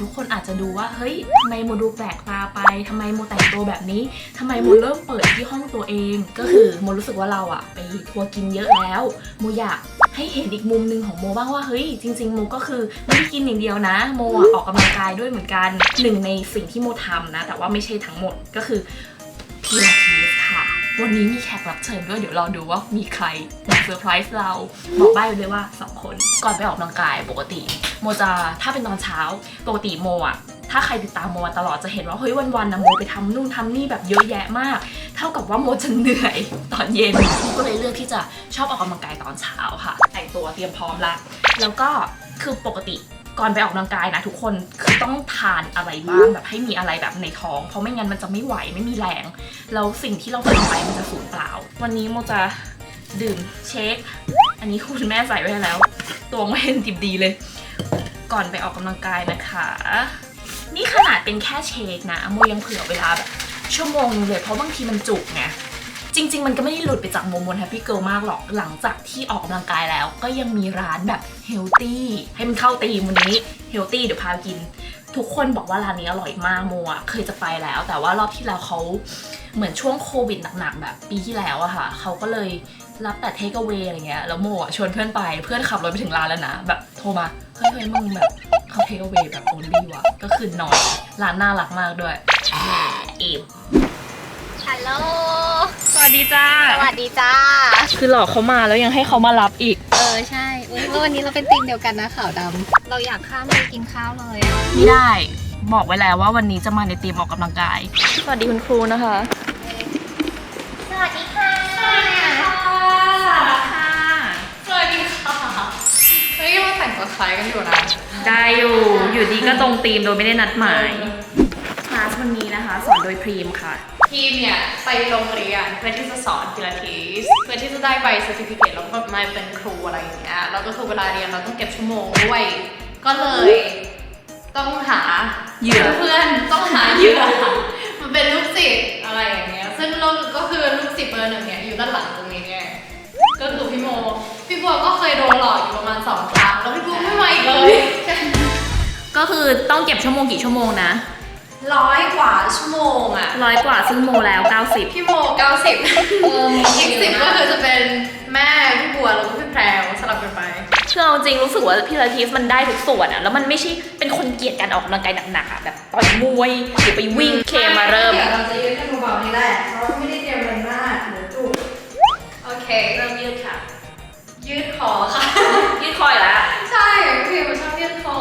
ทุกคนอาจจะดูว่าเฮ้ยทำไมโมดูแปลกตาไปทำไมโมแต่งตัวแบบนี้ทำไมโมเริ่มเปิดที่ห้องตัวเอง ก็คือโมรู้สึกว่าเราอะไปทัวร์กินเยอะแล้วโมอยากให้เห็นอีกมุมหนึ่งของโมบ้างว่าเฮ้ยจริง ๆ โมก็คือไม่ได้กินอย่างเดียวนะ โมอะออกกำลังกายด้วยเหมือนกันหนึ่งในสิ่งที่โมทำนะ แต่ว่าไม่ใช่ทั้งหมดก็คือพิลาท วันนี้มีแขกรับเชิญด้วยเดี๋ยวรอดูว่ามีใครมาเซอร์ไพรส์เราบอกใบ้ไปเลยว่า 2 คนก่อนไปออกกำลังกายปกติ โมจะถ้าเป็นตอนเช้าปกติโมอะถ้าใครติดตามโมมาตลอดจะเห็นว่าเฮ้ยวันๆนะโมไปทำนู่นทำนี่แบบเยอะแยะมาก เท่ากับว่าโมจะเหนื่อยตอนเย็นก็เลยเลือกที่จะชอบออกกำลังกายตอนเช้าค่ะ แต่งตัวเตรียมพร้อมละแล้วก็คือปกติ ก่อนไปออกกำลังกายนะทุกคนคือต้องทานอะไรบ้างแบบให้มีอะไรแบบในท้อง เพราะไม่งั้นมันจะไม่ไหวไม่มีแรงแล้วสิ่งที่เราทำไปมันจะสูญเปล่า วันนี้โมจะดื่มเชคอันนี้คุณแม่ใส่ไว้ให้แล้วตัวไม่เห็นดิบดีเลย ก่อนไปออกกำลังกายนะคะ นี่ขนาดเป็นแค่เชคนะโมยังเผื่อเวลาแบบชั่วโมงนึงเลยเพราะบางทีมันจุกไง จริง ๆ มันก็ไม่ได้หลุดไปจากโมโมนแฮปปี้เกิลมากหรอกหลังจากที่ออกกำลังกายแล้ว ก็ยังมีร้านแบบเฮลตี้ให้มันเข้าตีมวันนี้เฮลตี้เดี๋ยวพาไปกิน ทุกคนบอกว่าร้านนี้อร่อยมากโมอะเคยจะไปแล้ว แต่ว่ารอบที่แล้วเขาเหมือนช่วงโควิดหนักๆแบบปีที่แล้วอะค่ะเขาก็เลยรับแต่เทค e เ w อะไรเงี้ยแล้วโมอะชวนเพื่อนไปเพื่อนขับรถไปถึงร้านแล้วนะ แบบโทรมาเฮ้ยมึงแบบเขาเทค e เ w แบบโอลี่วะก็คือนอยร้านน่ารักมากด้วยอ่าเอมฮัลโหล วัสดีจ้า สวัสดีจ้า คือหลอกเขามาแล้วยังให้เขามารับอีก เออใช่อุ๊ยแล้ววันนี้เราเป็นทีมเดียวกันนะขาวดำเราอยากข้ามไปกินข้าวเลยอะไม่ได้ บอกไว้แล้วว่าวันนี้จะมาในทีมออกกำลังกาย สวัสดีคุณครูนะคะสวัสดีค่ะสวัสดีค่ะ สวัสดีค่ะเฮ้ยมาแต่งตัวคล้ายกันอยู่นะ ได้อยู่ อยู่ดีก็ตรงธีมโดยไม่ได้นัดหมายคลาส วันนี้นะคะ สอนโดยพรีมค่ะ ทีมเนี่ยไปโรงเรียนเพื่อที่จะสอนพิลาทิสเพื่อที่จะได้ใบ c e r t i f i c a t e แล้วก็มาเป็นครูอะไรอย่างเงี้ยแล้วก็คือเวลาเรียนเราต้องเก็บชั่วโมงด้วย ก็เลยต้องหาเหยื่อเพื่อนต้องหาเหยื่อมันเป็นลูกศิษย์อะไรอย่างเงี้ยซึ่งเราก็คือลูกศิษย์เบอร์หนึ่งเนี่ยอยู่ด้านหลังตรงนี้ไงก็คือพี่โม พี่บัวก็เคยโดนหลอกอยู่ประมาณสองครั้งแล้วพี่บัวไม่มาอีกเลย ก็คือต้องเก็บชั่วโมงกี่ชั่วโมงนะ ร้อยกว่าชั่วโมงอะร้อยกว่าซึ่งโมแล้ว 90 พี่โม90เอออีกสิบก็คือจะเป็นแม่พี่บัวแล้วก็พี่แพรวสลับกันไป คือเอาจริงรู้สึกว่าพิลาทิสมันได้ทุกส่วนอะแล้วมันไม่ใช่เป็นคนเกลียดการออกกำลังกายหนักๆอะแบบต่อยมวยหรือไปวิ่งเคมาเริ่มเดี๋ยวเราจะยืดกันเบาๆนี่แหละเพราะว่าไม่ได้เตรียมอะไรมากเดี๋ยวจุกโอเค เริ่มยืดค่ะ ยืดคอค่ะ ยืดคอยแล้ว ใช่พี่บัวชอบยืดคอ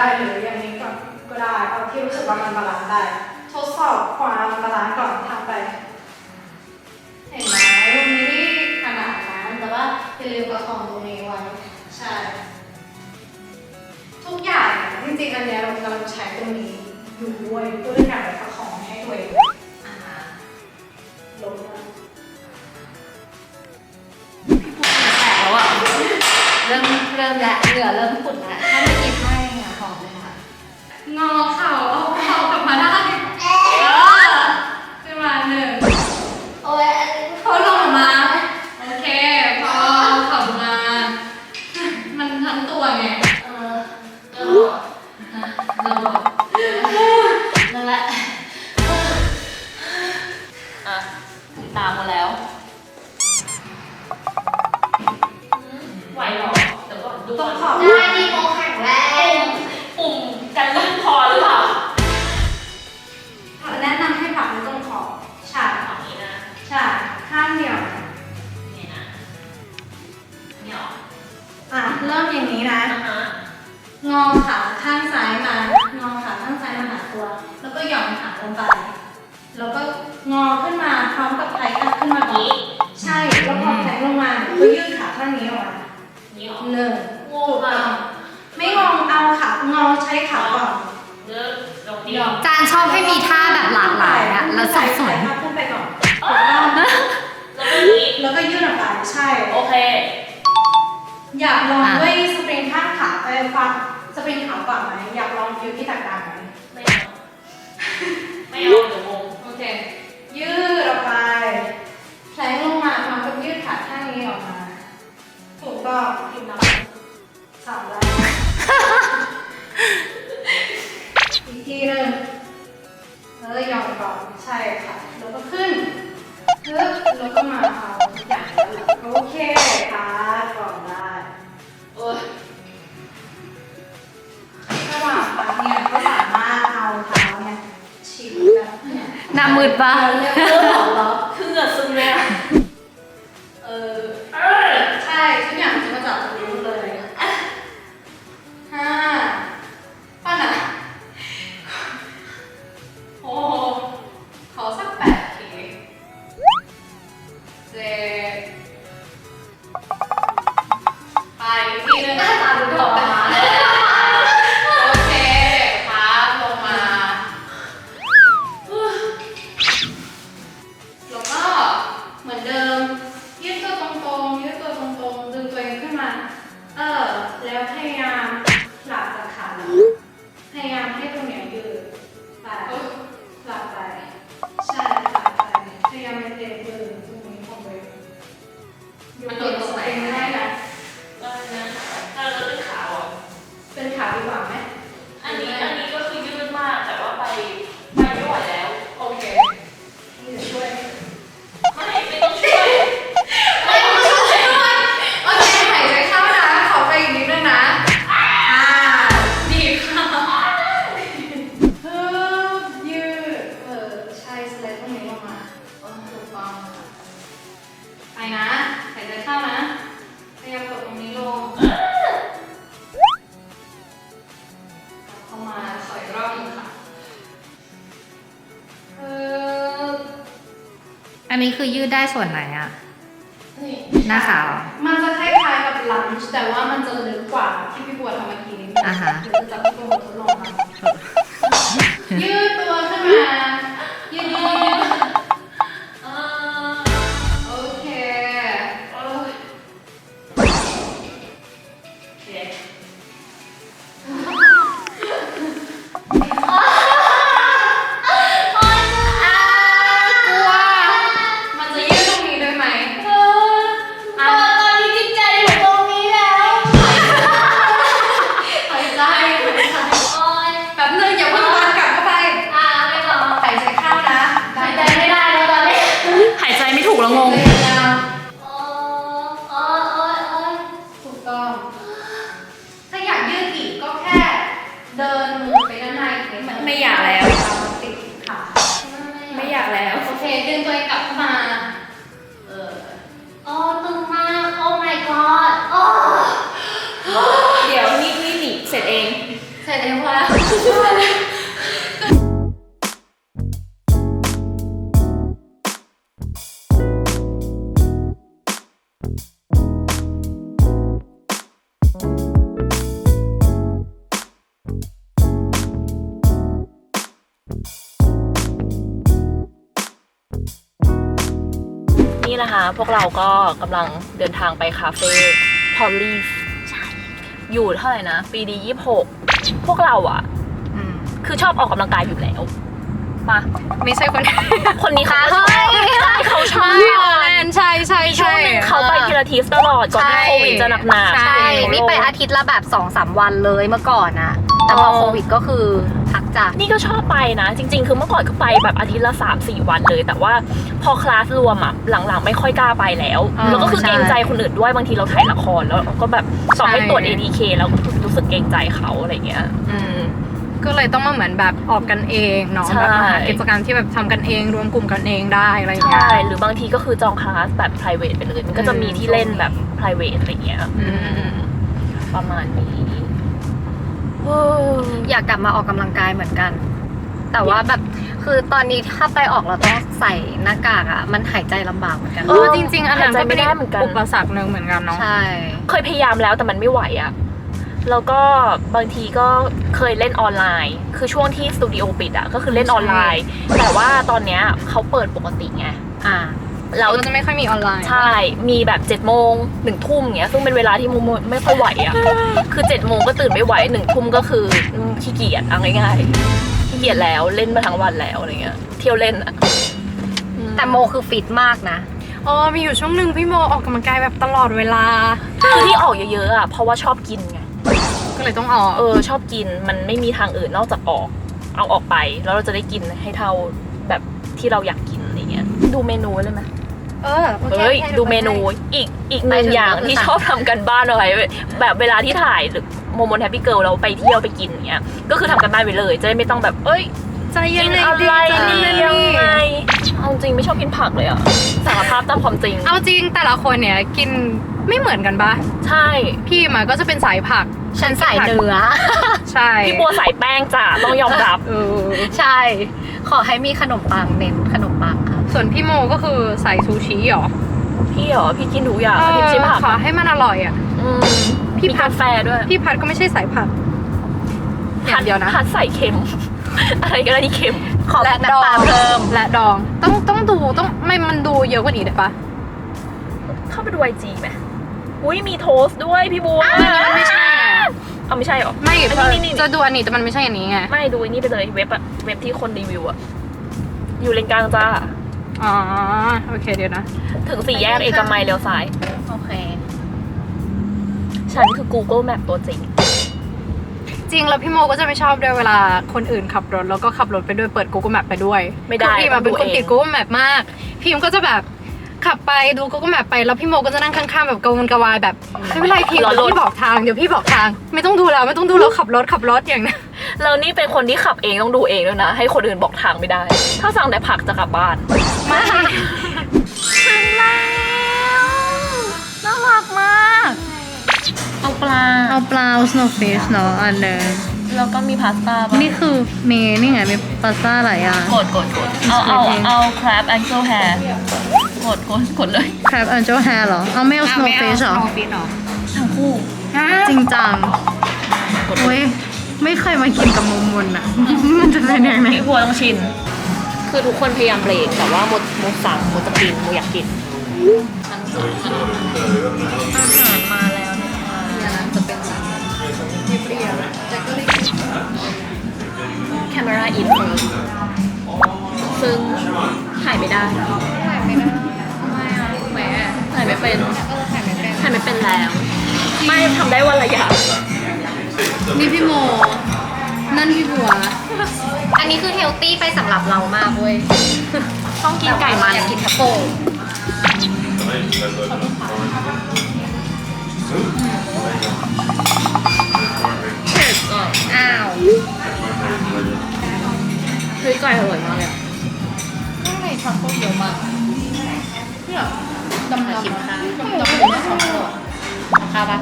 ได้หรืออย่างนี้ก่อนก็ได้เอาที่รู้สึกว่ามันบาลานซ์ได้ ทดสอบความบาลานซ์ก่อนทำไป เห็นไหมมันไม่ได้ขนาดนั้นแต่ว่าอย่าลืมประคองตรงนี้ไว้ใช่ ทุกอย่างจริงๆอันเนี้ยเรากำลังใช้ตรงนี้อยู่ด้วย ทั้งตัวไง คือยืดได้ส่วนไหนอะ นี่หน้าขาวมันจะคล้ายๆกับลันช์แต่ว่ามันจะลึกกว่าที่พี่บัวทำเมื่อกี้นิดนึอะเจะลองทำ นะคะ พวกเราก็กำลังเดินทางไปคาเฟ่พอลลีฟอยู่เท่าไหร่นะ ปีดียี่หกพวกเราอะคือชอบออกกำลังกายอยู่แล้วมาไม่ใช่คนคนนี้เขาชอบเขาชอบแมนใช่ใช่ใช่เขาไปพิลาทีสตลอดก่อนที่โควิดจะหนักหนาใช่นี่ไปอาทิตย์ละแบบสองสามวันเลยเมื่อก่อนอะแต่พอโควิดก็คือ จ้ะนี่ก็ชอบไปนะ จริง ๆ คือเมื่อก่อนก็ไปแบบอาทิตย์ละ3 4วันเลย แต่ว่าพอคลาสรวมอะหลังๆ ไม่ค่อยกล้าไปแล้วอ๋อแล้วก็คือใช่เกรงใจคนอื่นด้วยบางทีเราถ่ายละครแล้วเราก็แบบสอบให้ใช่ตรวจ ADK แล้วรู้สึกเกรงใจเขาอะไรเงี้ย อืม ก็เลยต้องมาเหมือนแบบออกกันเองเนาะใช่ แบบมาหากิจกรรมที่แบบทำกันเองรวมกลุ่มกันเองได้อะไรอย่างเงี้ใช่ยหรือบางทีก็คือจองคลาสแบบ private ไปเลยมันก็จะมีที่เล่นแบบ private อะไรเงี้ยอืม ประมาณนี้เอออยากกลับมาออกกำลังกายเหมือนกัน แต่ว่าแบบคือตอนนี้ถ้าไปออกเราต้องใส่หน้ากากอะ มันหายใจลำบากเหมือนกันเออจริง ๆ อันนั้นหายใจก็ไม่เป็นได้เหมือนกันอุปสรรคหนึ่งเหมือนกันเนาะใช่เคยพยายามแล้วแต่มันไม่ไหวอะแล้วก็บางทีก็เคยเล่นออนไลน์ คือช่วงที่สตูดิโอปิดอะก็คือเล่นออนไลน์ แต่ว่าตอนเนี้ยเขาเปิดปกติไงอ่า แล้วเราจะไม่ค่อยมีออนไลน์ ใช่ มีแบบ7จ็ดโมงหนึ่งทุ่มเงี้ย ซึ่งเป็นเวลาที่โมโมไม่ค่อยไหวอะคือ7จ็ดโมงก็ตื่นไม่ไหวหนึ่งทุ่มก็คืออืมขี้เกียจเอาง่ายๆขี้เกียจแล้วเล่นมาทั้งวันแล้วอะไรเงี้ย เที่ยวเล่นอะอืแต่โมคือฟิตมากนะ อ๋อมีอยู่ช่วงหนึ่งพี่โมออกกำลังกายแบบตลอดเวลา คือที่ออกเยอะๆอะเพราะว่าชอบกินไง ก็เลยต้องออกเออชอบกินมันไม่มีทางอื่นนอกจากออก เอาออกไป แล้วเราจะได้กินให้เท่าแบบที่เราอยากกินอะไรเงี้ย ดูเมนูเลยไหม เออโอเคเฮ้ย โอคดูเมนูอีกอีกหนึ่งไปถึงอย่างก็คือที่สั่งชอบทำกันบ้านเอาไว้แบบเวลาที่ถ่ายหรือโมโมนแฮปปี้เกิลเราไปเที่ยวไปกินเงี้ยก็คือทำกันบ้านไปเลย จะได้ไม่ต้องแบบ เอ้ยใจเย็กินนเลยอะไรใจดีเย็นยังนี่ไงเอาจริงไม่ชอบกินผักเลยอะสารภาพตามความจริงเอาจริงแต่ละคนเนี่ยกินไม่เหมือนกันปะใช่พี่มาก็จะเป็นสายผัก ฉันใส่เนื้อ ใช่พี่บัวสายแป้งจ้ะต้องยอมรับ เออ ใช่ ขอให้มีขนมปังเน้นขนมปังค่ะ ส่วนพี่โมก็คือใส่ซูชิเหรอพี่เหรอพี่กินทุกอย่างเอพี่อไม่ใช่ผักขอให้มันอร่อยอะ อืมพี่มีพักาด แฟด้วยพี่พัดก็ไม่ใช่สายผักอย่างเดียวนะ ผัดใส่เค็ม อะไรก็ได้ที่เค็ม ขอและน้ำปลาดองเพิ่ม และดองต้องต้องดูต้องไม่มันดูเยอะกว่านี้ได้ปะเข้าไปดูไอจีไหมอุ้ยมีโทสต์ด้วยพี่บัวอันนี้มันไม่ใช่ไงเอาไม่ใช่เหรอ ไม่อันนี้นี่จะดูอันนี้แต่มันไม่ใช่อันนี้ไง ไม่ดูไอันนี้ไปเลยเว็บอะเว็บที่คนรีวิวอะอยู่เลนกลางจ้า อ๋อ โอเคเดี๋ยวนะ ถึงสี่แยกเอกมัยเลี้ยวซ้าย โอเค ฉันคือ Google Map ตัวจริง จริงแล้วพี่โมก็จะไม่ชอบด้วยเวลาคนอื่นขับรถแล้วก็ขับรถไปด้วยเปิด Google Map ไปด้วยไม่ได้คือพี่มาเป็นคนต้องดูเองติด Google Map มากพี่มก็จะแบบขับไปดู Google Map ไปแล้วพี่โมก็จะนั่งข้างๆแบบกระวนกระวายแบบไม่เป็นไรพี่รอเดี๋ยวรถพี่บอกทางเดี๋ยวพี่บอกทาง ไม่ต้องดูแล้วไม่ต้องดูแล้วขับรถขับรถอย่างนั้น แล้วนี่เป็นคนที่ขับเองต้องดูเองด้วยนะ ให้คนอื่นบอกทางไม่ได้ ถ้าสั่งแต่ผักจะกลับบ้านไม่ถึงแล้วน่ารักมาก เอาปลา เอาปลา snowfish เนาะอันหนึ่งแล้วก็มีพาสต้าป่ะนี่คือมีนี่ไงมีพาสต้าหลายอย่างกดกดกดเอาเอาเอา crab ankle hair กดกดกดเลย crab angel hair เหรอ เอาไม่เอา snowfish เหรอทั้งคู่จริงจังเว้ย ไม่เคยมากินกับมุมมนอะมันจะเป็นยังไงพี่บัวต้องชิน คือทุกคนพยายามเบรกแต่ว่าโมดโมดสั่งโมดจะกินโมอยากกินอาหารมาแล้วนะคะจะเป็นแบบเปรี้ยวๆแต่ก็ได้กินแคมราอินซึ่งถ่ายไม่ได้ถ่ายไม่ได้ทำไมอะแหมถ่ายไม่เป็นเออถ่ายไม่เป็นถ่ายไม่เป็นแล้ว ไม่ทำได้วันละอย่าง นี่พี่โม นั่นพี่บัว อันนี้คือเฮลตี้ไปสำหรับเรามากเว้ย ต้องกินไก่มันอยากกินทัฟเฟิลเผ็ดอะอ้าวเฮ้ยไก่อร่อยมากเลยอะข้างในทัฟเฟิลเยอะมากดำมาๆชิมค่ะดำๆไม่ชอบเลยข้าวปะ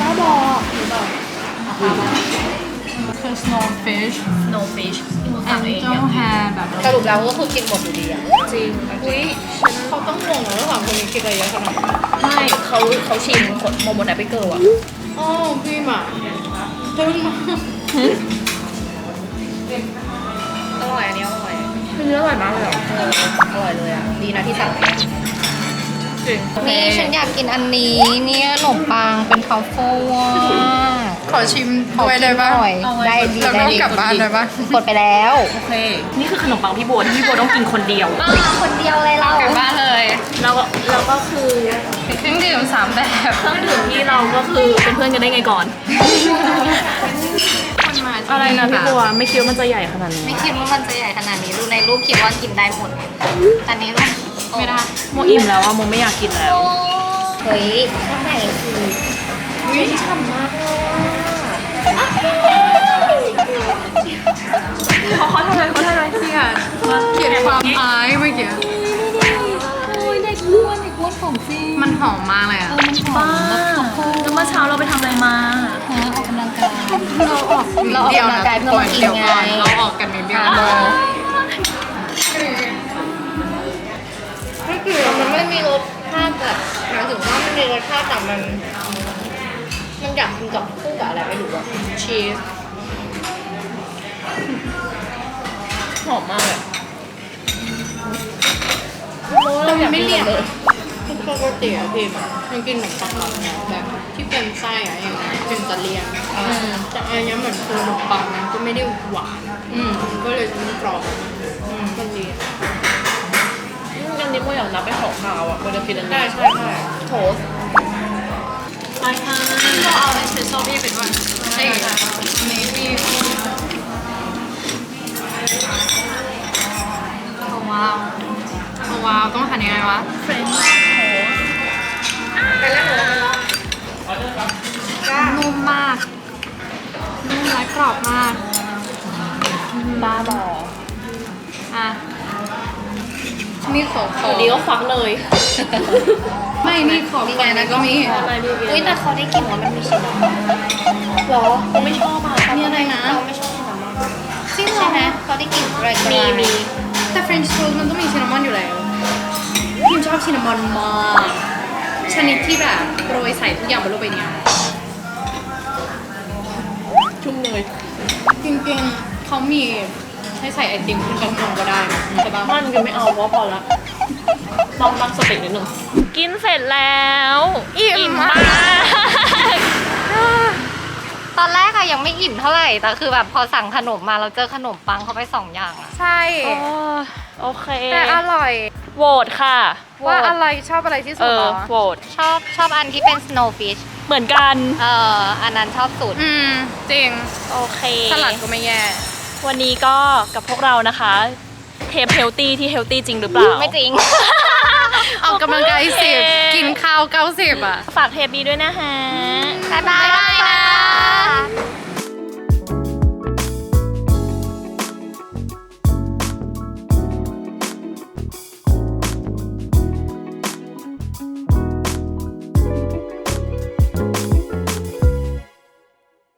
บ้าบอกหรือเปล่าคือ snowfish snowfish ที่มึงสั่งเอง angel hair แบบสรุปแล้วก็คือกินหมดอยู่ดีอะจริงอุ้ยเขาต้องงงแล้วสองคนนี้คิดอะไรเยอะขนาดนั้นไม่เขาเขาชิมคนโมโมนาไปเกิลอะอ๋อพี่หมาตึ้งมากอร่อยอันนี้อร่อยคืออร่อยมากเลยอะเอออร่อยเลยอะดีนะที่สั่ง จริงนี่ฉันอยากกินอันนี้เนี่ยขนมปังเป็นทรัฟเฟิลอะขอชิมด้วยได้ปะหน่อยได้ดีแล้วได้ก็ดีกลับบ้านได้ปะกดไปแล้ว โอเค นี่คือขนมปังพี่โบที่พี่โบต้องกินคนเดียวคนเดียวเลยเรากลับบ้านเลยแล้วก็แล้วก็คือเครื่องดื่มสามแบบเครื่องดื่มที่เราก็คือเป็นเพื่อนกันได้ไงก่อนคนมาที่อะไรนะพี่โบอะไม่คิดว่ามันจะใหญ่ขนาดนี้ ไม่คิดว่ามันจะใหญ่ขนาดนี้ดูในรูปคิดว่ากินได้หมดอันนี้ต้อง ไม่ได้โมอิ่มแล้วอะโมไม่อยากกินแล้วเฮ้ยข้างในคือวิฉ่ำมากเลยเขาเขาทำอะไรเขาทำอะไรเขียนเขียนความอายเมื่อกี้โอ้ยในก้วนในก้วนของจริงมันหอมมากเลยอะมันหอบ้ามแล้วเมื่อเช้าเราไปทำอะไรมาออกกำลังกายเราออกเราออกกำลังกายเพื่อมากินเดี๋ยวก่อนไงเราออกกันนิดเดียวก็คือ มันไม่มีรสชาติแบบหมายถึงว่ามันมีรสชาติแต่มัน มันอยากกินกับคู่กับอะไรไม่รู้อะชีสหอมมากเลยเรายังไม่เรียนเลยปกติอะพี่มันกินขนมปังแบบที่เป็นไส้อะอย่างเป็นตะเลียงแต่อันนี้เหมือนคือขนมปังมันก็ไม่ได้หวาน อืมก็เลยมันกรอบอืมมันดีอั นนี้โมอยากนับไปของขาวอะโมจะกินอันนี้ใช่ใช่ใช่โถสไปค่ะเราเอาเอสเปรสโซ่พี่ไปด้วยใช่ค่ะอันนี้พี่โอ้ว้าวโอ้ว้าวต้องหันยังไงวะเฟรนช์โทสนุ่มมาก นุ่มและกรอบมากบ้าบออะ นี่ขอขอวันนี้ก็ควักเลย ไม่นี่ขอฝั่งนั้นก็มีอะไรพี่อุ้ยแต่เขาได้กลิ่นว่ามันมีชินนามอนหรอโมไม่ชอบอะมีอะไรนะเราไม่ชอบชินนามอนจริงเหรใช่อไหมเขาได้กลิ่นอะไรมีมีแต่ French toast มันต้องมีซินนามอนอยู่แล้วพิมชอบซินนามอนมากชนิดที่แบบโรยใส่ทุกอย่างบนโลกใบนี้ชุ่มเลยจริงๆเขามี ให้ใส่ไอติมขึ้นกันนมก็ได้นะใช่ปะมันก็ไม่เอาเพราะพอละลองตั้งสตินิดนึงกินเสร็จแล้วอิ่มมาก ตอนแรกอะยังไม่อิ่มเท่าไหร่ แต่คือแบบพอสั่งขนมมาเราเจอขนมปังเข้าไปสองอย่างอะใช่ โอเค แต่อร่อยโหวตค่ะ ว่าอะไรชอบอะไรที่เอสุดเหรออโหวตชอบชอบอันที่เป็น snowfish เหมือนกัน เอ่ออันนั้นชอบสุด อืม จริง โอเค สลัดก็ไม่แย่ วันนี้ก็กับพวกเรานะคะ เทปเฮลตี้ที่เฮลตี้จริงหรือเปล่า ไม่จริง ออกกำลังกายสิบโอเคกินข้าวเก้าสิบอะ ฝากเทปนี้ด้วยนะฮะ บ๊ายบายบ๊ายบายนะ